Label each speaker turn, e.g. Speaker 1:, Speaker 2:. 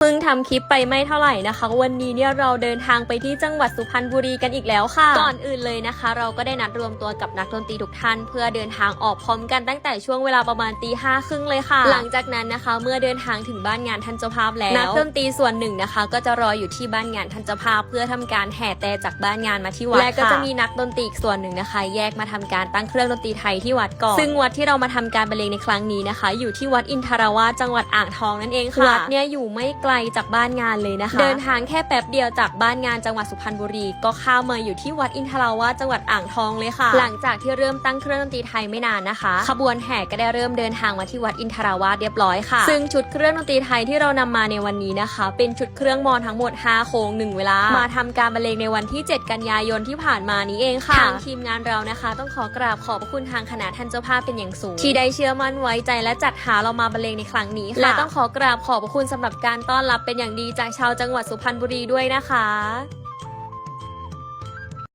Speaker 1: เพิ่งทำคลิปไปไม่เท่าไหร่นะคะ วันนี้เนี่ยเราเดินทางไปที่จังหวัดสุพรรณบุรีกันอีกแล้วค่ะ ก่อนอื่นเลยนะคะ เราก็ได้นัดรวมตัวกับนักดนตรีทุกท่าน เพื่อเดินทางออกพร้อมกันตั้งแต่ช่วงเวลาประมาณตีห้าครึ่งเลยค่ะ หลังจากนั้นนะคะ เมื่อเดินทางถึงบ้านงานท่านเจ้าภาพแล้วนักดนตรีส่วนหนึ่งนะคะ ก็จะรออยู่ที่บ้านงานท่านเจ้าภาพ เพื่อทำการแห่แต่จากบ้านงานมาที่วัดและก็จะมีนักดนตรีอีกส่วนหนึ่งนะคะ แยกมาทำการตั้งเครื่องดนตรีไทยที่วัดก่อนซึ่งวัดที่เรามาทำการบรรเลงในครั้งนี้นะคะ อยู่ที่วัดอินทราวาสจังหวัดอ่างทองนั่นเองค่ะวัดเนี่ยอยู่ไม่ไกลจากบ้านงานเลยนะคะ เดินทางแค่แป๊บเดียวจากบ้านงานจังหวัดสุพรรณบุรี ก็เข้ามาอยู่ที่วัดอินทราวาสจังหวัดอ่างทองเลยค่ะ หลังจากที่เริ่มตั้งเครื่องดนตรีไทยไม่นานนะคะ ขบวนแห่ก็ได้เริ่มเดินทางมาที่วัดอินทราวาสเรียบร้อยค่ะ ซึ่งชุดเครื่องดนตรีไทยที่เรานำมาในวันนี้นะคะ เป็นชุดเครื่องมอนทั้งหมด 5 โค้ง1เวลา มาทำการบรรเลงในวันที่ 7 กันยายนที่ผ่านมานี้เองค่ะทางทีมงานเรานะคะ ต้องขอกราบขอบพระคุณทางคณะท่านเจ้าภาพเป็นอย่างสูง ที่ได้เชื่อมั่นไว้ใจและจัดหาเรามาบรรเลงในครั้งนี้ค่ะและต้องขอกราบขอบพระคุณสำหรับการต้อนรับเป็นอย่างดีจากชาวจังหวัดสุพรรณบุรีด้วยนะคะ